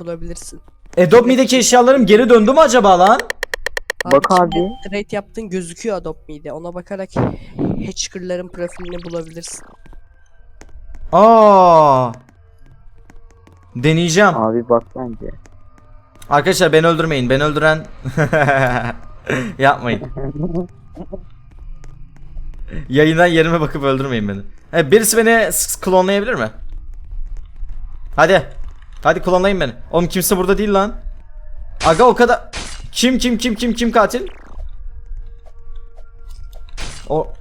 bulabilirsin. Adobe Me'deki eşyalarım geri döndü mü acaba lan? Bak şimdi abi. Trade yaptın gözüküyor Adobe Me'de. Ona bakarak hackerların profilini bulabilirsin. Aa. Deneyeceğim. Abi bak bence. Arkadaşlar beni öldürmeyin. Beni öldüren yapmayın. Yayından yerime bakıp öldürmeyin beni. Evet, birisi beni s- klonlayabilir mi? Hadi. Hadi klonlayın beni. Oğlum kimse burada değil lan. Aga o kadar. Kim kim kim kim kim katil? O.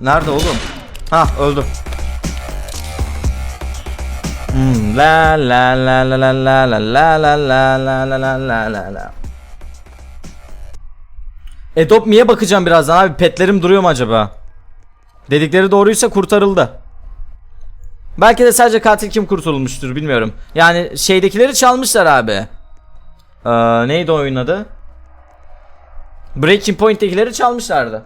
Nerede oğlum? Ha öldü. Hmm, la la la la la la la la la la la la la la la la Adopt Me'ye bakacağım birazdan abi petlerim duruyor mu acaba? Dedikleri doğruysa kurtarıldı. Belki de sadece katil kim kurtulmuştur bilmiyorum. Yani şeydekileri çalmışlar abi. Ee, neydi oyunun adı? Breaking Point'tekileri çalmışlardı.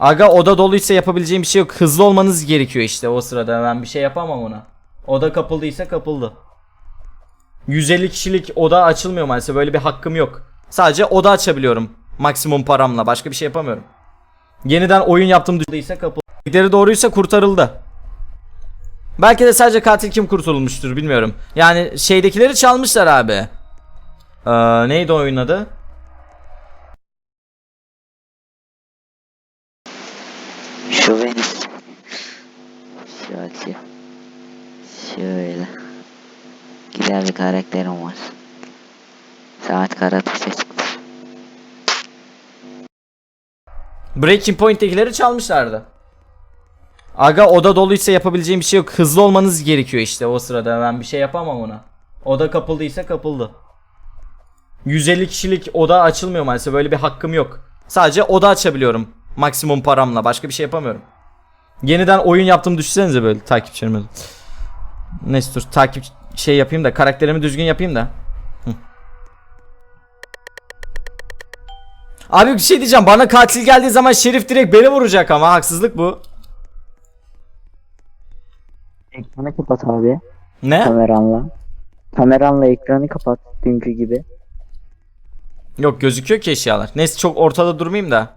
Aga oda doluysa yapabileceğim bir şey yok. Hızlı olmanız gerekiyor işte o sırada. Ben bir şey yapamam ona. Oda kapıldıysa kapıldı. 150 kişilik oda açılmıyor maalesef. Böyle bir hakkım yok. Sadece oda açabiliyorum. Maksimum paramla. Başka bir şey yapamıyorum. Yeniden oyun yaptım düştüyse kapıldı. Dedikleri doğruysa kurtarıldı. Belki de sadece katil kim kurtulmuştur bilmiyorum. Yani şeydekileri çalmışlar abi. Ee, neydi oyunun adı? Şu benim. Açı. Şöyle. Güzel bir karakterim var. Saat kara tuşa çıktı. Breaking Point'tekileri çalmışlardı. Aga oda doluysa yapabileceğim bir şey yok. Hızlı olmanız gerekiyor işte o sırada. Ben bir şey yapamam ona. Oda kapıldıysa kapıldı. 150 kişilik oda açılmıyor maalesef. Böyle bir hakkım yok. Sadece oda açabiliyorum. Maksimum paramla. Başka bir şey yapamıyorum. Yeniden oyun yaptım düşünsenize böyle takipçilerime. Neyse dur takip şey yapayım da karakterimi düzgün yapayım da. Hı. Abi bir şey diyeceğim. Bana katil geldiği zaman Şerif direkt beni vuracak ama haksızlık bu. Ekranı kapat abi. Ne? Kameranla. Kameranla ekranı kapat. Dünkü gibi. Yok gözüküyor ki eşyalar. Neyse çok ortada durmayayım da.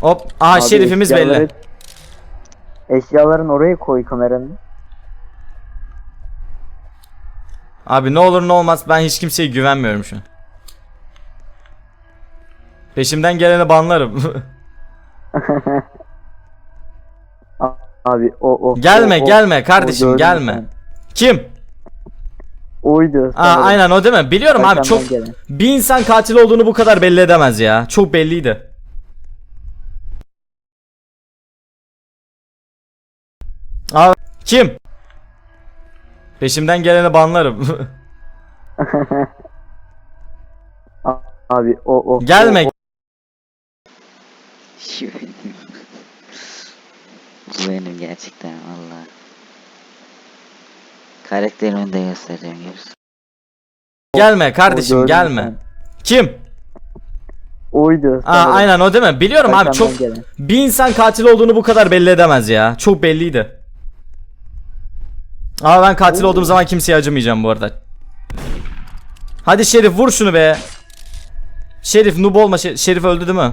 Hop. Aha Abi şerifimiz eşyaları- belli. Eşyaların oraya koy kameranı. Abi ne olur ne olmaz ben hiç kimseye güvenmiyorum şu an. Peşimden geleni banlarım. Abi o o. gelme o, gelme kardeşim O gelme. ben. Kim? Oydu. Aa sanırım. aynen o değil mi? Biliyorum abi Arkamdan çok gelen. bir insan katil olduğunu bu kadar belli edemez ya. Çok belliydi. Abi kim? Peşimden geleni banlarım. Abi o o. Gelme. o, o. Bu benim gerçekten valla. Karakterimi de göstereceğim görürsün. Gelme kardeşim gelme. Kim? Oydu. Aa sanırım. aynen o değil mi? Biliyorum abi çok gelen. bir insan katil olduğunu bu kadar belli edemez ya. Çok belliydi. Ama ben katil olduğum zaman kimseye acımayacağım bu arada. Hadi Şerif vur şunu be. Şerif noob olma. Şer- Şerif öldü değil mi?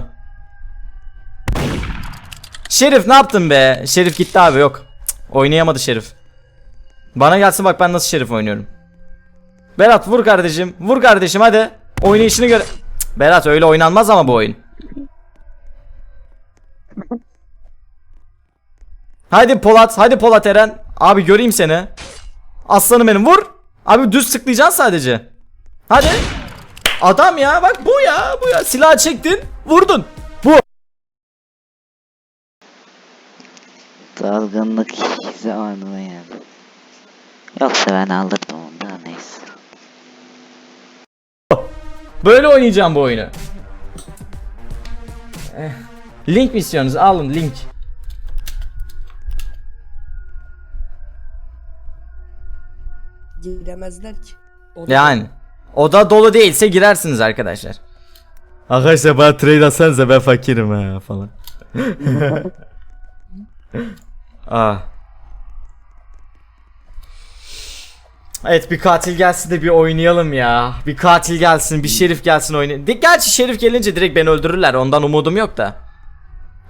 Şerif ne yaptın be? Şerif gitti abi yok. Oynayamadı Şerif. Bana gelsin bak ben nasıl Şerif oynuyorum. Berat vur kardeşim. Vur kardeşim hadi. Oynayışını göre. Cık, Berat öyle oynanmaz ama bu oyun. Hadi Polat, hadi Polat Eren. Abi göreyim seni. Aslanım benim vur. Abi düz sıklayacaksın sadece. Hadi. Adam ya bak bu ya bu ya. Silah çektin vurdun. Dalgınlık zamanına yani. Yoksa ben aldırdım onu da neyse. Böyle oynayacağım bu oyunu. Eh. Link mi istiyorsunuz? Alın link. Giremezler ki. O da- Yani. Oda dolu değilse girersiniz arkadaşlar. Arkadaşlar bana trade atsanıza ben fakirim ha falan. ah. Evet bir katil gelsin de bir oynayalım ya. Bir katil gelsin, bir şerif gelsin oynayalım. Gerçi şerif gelince direkt beni öldürürler. Ondan umudum yok da.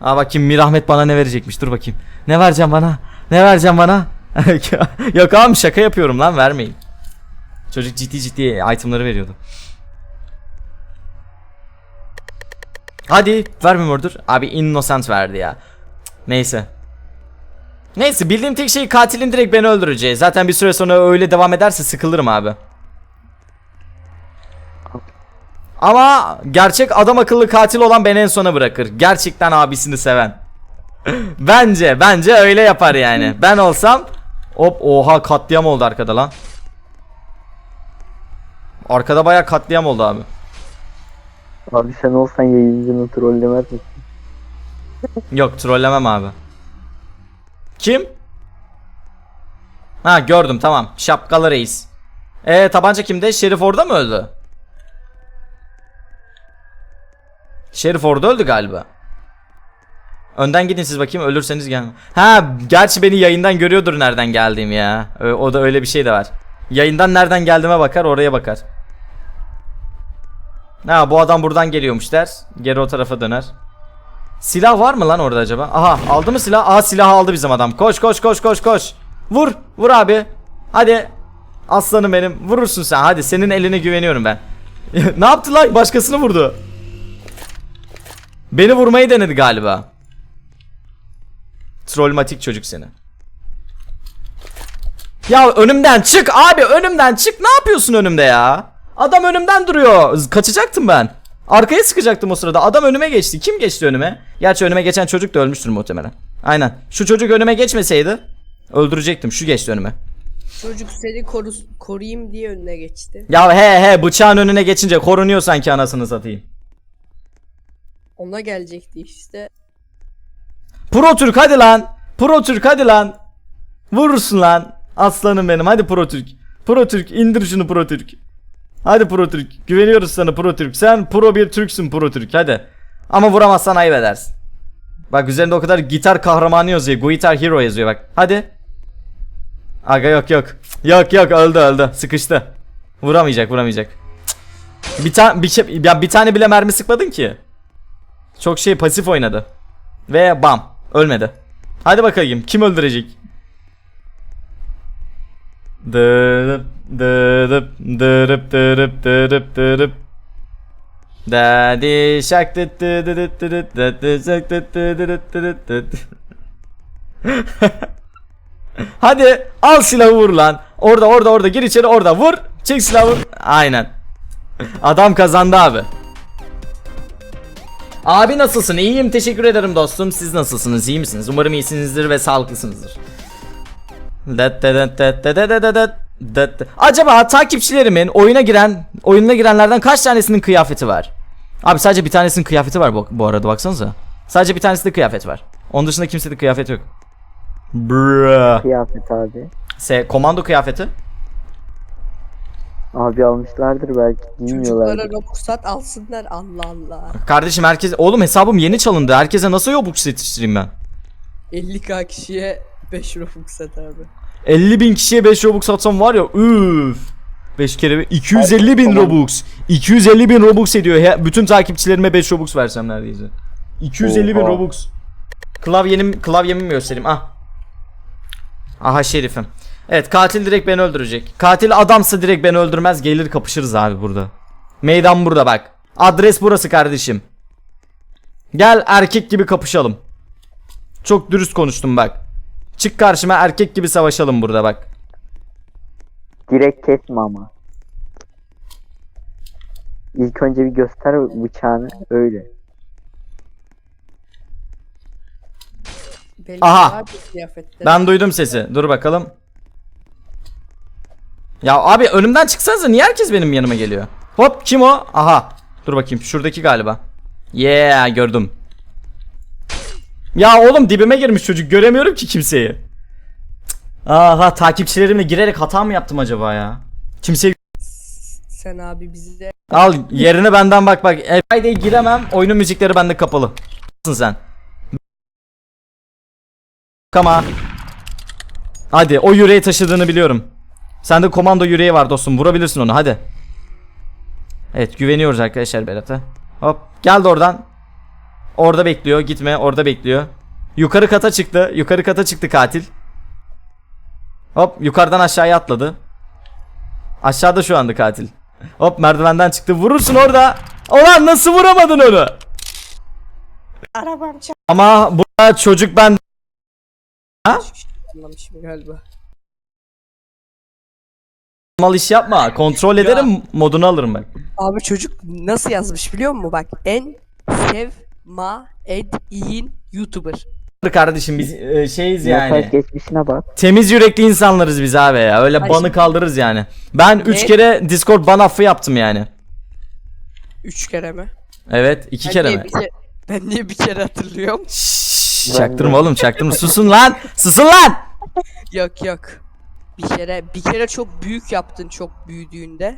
Aa bakayım Mirahmet bana ne verecekmiş. Dur bakayım. Ne vereceğim bana? Ne vereceğim bana? yok abi şaka yapıyorum lan vermeyin. Çocuk ciddi ciddi itemları veriyordu. Hadi ver Murder. Abi innocent verdi ya. Neyse. Neyse bildiğim tek şey katilin direkt beni öldüreceği. Zaten bir süre sonra öyle devam ederse sıkılırım abi. Ama gerçek adam akıllı katil olan beni en sona bırakır. Gerçekten abisini seven. bence bence öyle yapar yani. Ben olsam hop oha katliam oldu arkada lan. Arkada baya katliam oldu abi. Abi sen olsan yayıncını trollemez misin? Yok trollemem abi. Kim? Ha gördüm tamam. Şapkalı reis. E tabanca kimde? Şerif orada mı öldü? Şerif orada öldü galiba. Önden gidin siz bakayım ölürseniz gel. Ha gerçi beni yayından görüyordur nereden geldiğimi ya. O da öyle bir şey de var. Yayından nereden geldiğime bakar oraya bakar. Ha bu adam buradan geliyormuş der. Geri o tarafa döner. Silah var mı lan orada acaba? Aha aldı mı silah? Aa silahı aldı bizim adam. Koş koş koş koş koş. Vur. Vur abi. Hadi. Aslanım benim. Vurursun sen. Hadi senin eline güveniyorum ben. ne yaptı lan? Başkasını vurdu. Beni vurmayı denedi galiba. Trollmatik çocuk seni. Ya önümden çık abi önümden çık. Ne yapıyorsun önümde ya? Adam önümden duruyor. Kaçacaktım ben. Arkaya sıkacaktım o sırada. Adam önüme geçti. Kim geçti önüme? Gerçi önüme geçen çocuk da ölmüştür muhtemelen. Aynen. Şu çocuk önüme geçmeseydi öldürecektim. Şu geçti önüme. Çocuk seni koru koruyayım diye önüne geçti. Ya he he bıçağın önüne geçince korunuyor sanki anasını satayım. Ona gelecekti işte. Pro Türk hadi lan. Pro Türk hadi lan. Vurursun lan. Aslanım benim hadi Pro Türk. Pro Türk indir şunu Pro Türk. Hadi Pro Türk. Güveniyoruz sana Pro Türk. Sen pro bir Türksün Pro Türk hadi. Ama vuramazsan ayıp edersin. Bak üzerinde o kadar gitar kahramanı yazıyor. Guitar Hero yazıyor bak. Hadi. Aga yok yok. Yok yok öldü öldü. Sıkıştı. Vuramayacak vuramayacak. Bir tane bir, şey- ya bir tane bile mermi sıkmadın ki. Çok şey pasif oynadı. Ve bam. Ölmedi. Hadi bakayım. Kim öldürecek? Dırıp dırıp dırıp dırıp dırıp dırıp Daddy dıt. Hadi al silahı vur lan. Orada orada orada gir içeri orada vur. Çek silahı. Aynen. Adam kazandı abi. Abi nasılsın? İyiyim teşekkür ederim dostum. Siz nasılsınız? İyi misiniz? Umarım iyisinizdir ve sağlıklısınızdır. Dat dat dat dat dat dat dat dat dat. Acaba takipçilerimin oyuna giren oyununa girenlerden kaç tanesinin kıyafeti var? Abi sadece bir tanesinin kıyafeti var bu, bu arada baksanıza. Sadece bir tanesinde kıyafet var. Onun dışında kimsede kıyafet yok. Bruh. Kıyafet abi. Se komando kıyafeti. Abi almışlardır belki Çocuklara bilmiyorlardır. Robux sat alsınlar Allah Allah. Kardeşim herkes oğlum hesabım yeni çalındı. Herkese nasıl Robux yetiştireyim ben? 50k kişiye 5 Robux sat abi. 50 bin kişiye 5 Robux atsam var ya üf. 5 kere bir- 250 bin. Robux. 250 bin Robux ediyor. He, bütün takipçilerime 5 Robux versem neredeyse. 250 bin Oha. Robux. Klavyenim, klavyemi mi göstereyim? Ah. Aha şerifim. Evet katil direkt beni öldürecek. Katil adamsa direkt beni öldürmez. Gelir kapışırız abi burada. Meydan burada bak. Adres burası kardeşim. Gel erkek gibi kapışalım. Çok dürüst konuştum bak. Çık karşıma erkek gibi savaşalım burada bak. Direkt kesme ama. İlk önce bir göster bıçağını öyle. Belli Aha. abi kıyafetleri. Ben duydum sesi. Dur bakalım. Ya abi önümden çıksanıza niye herkes benim yanıma geliyor? Hop kim o? Aha. Dur bakayım şuradaki galiba. Yeah gördüm. Ya oğlum dibime girmiş çocuk göremiyorum ki kimseyi. Cık. Aha takipçilerimle girerek hata mı yaptım acaba ya? Kimseyi Sen abi bize Al yerine benden bak bak. Friday giremem. Oyunun müzikleri bende kapalı. Nasılsın sen? Ama. Hadi o yüreği taşıdığını biliyorum. Sende komando yüreği var dostum. Vurabilirsin onu hadi. Evet güveniyoruz arkadaşlar Berat'a. Hop geldi oradan. Orada bekliyor. Gitme orada bekliyor. Yukarı kata çıktı. Yukarı kata çıktı katil. Hop yukarıdan aşağıya atladı. Aşağıda şu anda katil. Hop merdivenden çıktı. Vurursun orada. Ulan nasıl vuramadın onu? Arabam çarptı. Ama burada çocuk ben Anlamışım galiba. mal iş yapma. Kontrol ederim modunu alırım bak. Abi çocuk nasıl yazmış biliyor musun? Bak en sev ma ed iyin YouTuber. Kardeşim biz e, şeyiz Yani. geçmişine bak. Temiz yürekli insanlarız biz abi ya. Öyle Ay banı şimdi- kaldırırız yani. Ben 3 Ne? kere Discord ban affı yaptım yani. Üç kere mi? Evet 2 Ben kere niye mi? bir kere- ben niye bir kere hatırlıyorum? Şşş, Ben çaktırma oğlum çaktırma. Susun lan. Susun lan. Yok yok. Bir kere bir kere çok büyük yaptın çok büyüdüğünde.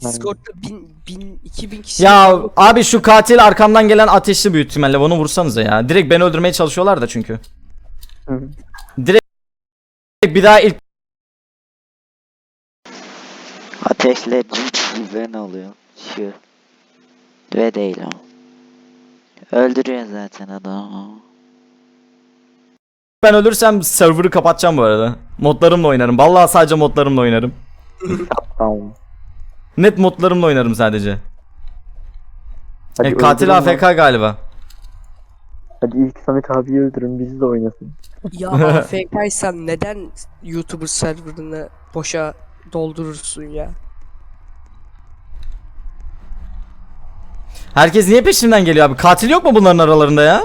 Discord'da bin, bin, iki bin kişi. Ya abi şu katil arkamdan gelen ateşli büyük ihtimalle onu vursanıza ya. Direkt beni öldürmeye çalışıyorlar da çünkü. Hı. Direkt bir daha ilk Ateşle ben oluyor. Şu. Ve değil o. Öldürüyor zaten adamı. ben ölürsem server'ı kapatacağım bu arada. Modlarımla oynarım. Vallahi sadece modlarımla oynarım. Tamam. Net modlarımla oynarım sadece. Hadi E, katil öldürün lan. AFK galiba. Hadi ilk Samet abiyi öldürün bizi de oynasın. Ya AFK'ysan neden YouTuber serverını boşa doldurursun ya? Herkes niye peşimden geliyor abi? Katil yok mu bunların aralarında ya?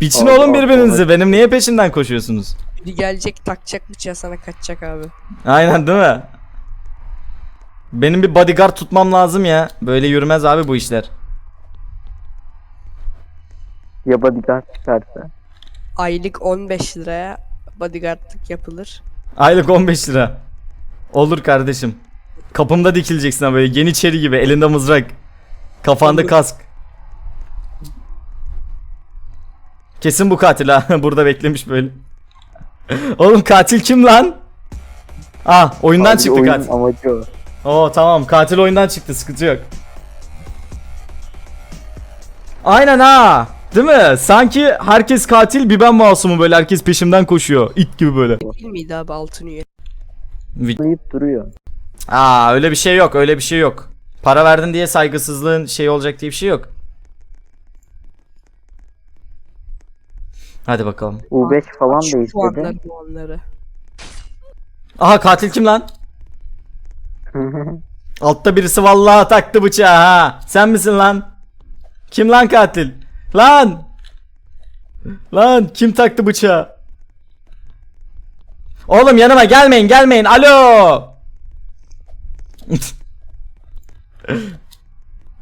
Biçin Allah oğlum birbirinizi. Allah. Benim niye peşimden koşuyorsunuz? Biri gelecek takacak bıçağı sana kaçacak abi. Aynen değil mi? Benim bir bodyguard tutmam lazım ya. Böyle yürümez abi bu işler. Ya bodyguard çıkarsa. Aylık 15 liraya bodyguardlık yapılır. Aylık 15 lira. Olur kardeşim. Kapımda dikileceksin ha böyle yeniçeri gibi elinde mızrak. Kafanda kask. Kesin bu katil ha. Burada beklemiş böyle. Oğlum katil kim lan? Ah oyundan Abi çıktı oyunun katil. amacı o. Oo tamam katil oyundan çıktı sıkıntı yok. Aynen ha. Değil mi? Sanki herkes katil bir ben masumum böyle herkes peşimden koşuyor. İt gibi böyle. Değil miydi abi altın üye? Zıplayıp duruyor. Aa öyle bir şey yok öyle bir şey yok. Para verdin diye saygısızlığın şey olacak diye bir şey yok. Hadi bakalım. U5 falan da Şu istedi. puanları puanları. Aha katil kim lan? Altta birisi vallahi taktı bıçağı ha. Sen misin lan? Kim lan katil? Lan! Lan kim taktı bıçağı? Oğlum yanıma gelmeyin gelmeyin. Alo!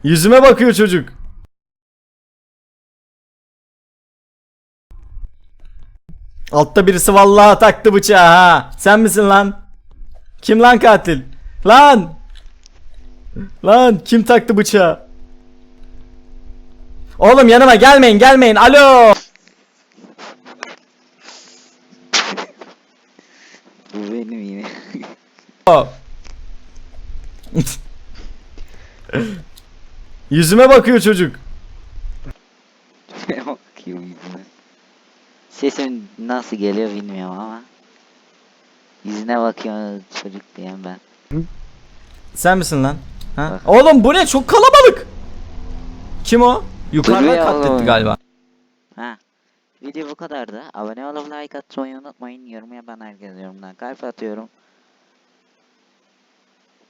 Yüzüme bakıyor çocuk. Altta birisi vallahi taktı bıçağı ha. Sen misin lan? Kim lan katil? Lan! Lan kim taktı bıçağı? Oğlum yanıma gelmeyin gelmeyin. Alo! Bu benim yine. Yüzüme bakıyor çocuk. Bakıyorum yüzüne. Sesim nasıl geliyor bilmiyorum ama. Yüzüne bakıyor çocuk diyen ben. Sen misin lan? Ha? Oğlum bu ne? Çok kalabalık. Kim o? Yukarıdan Duruyor katletti oğlum. galiba. Ha. Video bu kadardı. Abone olup like atmayı unutmayın. Yorum yapan herkes yorumdan kalp atıyorum.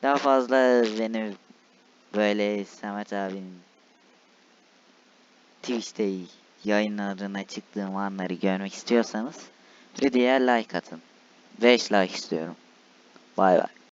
Daha fazla beni böyle Samet abinin Twitch'te yayınlarına çıktığım anları görmek istiyorsanız videoya like atın. 5 like istiyorum. Bay bay.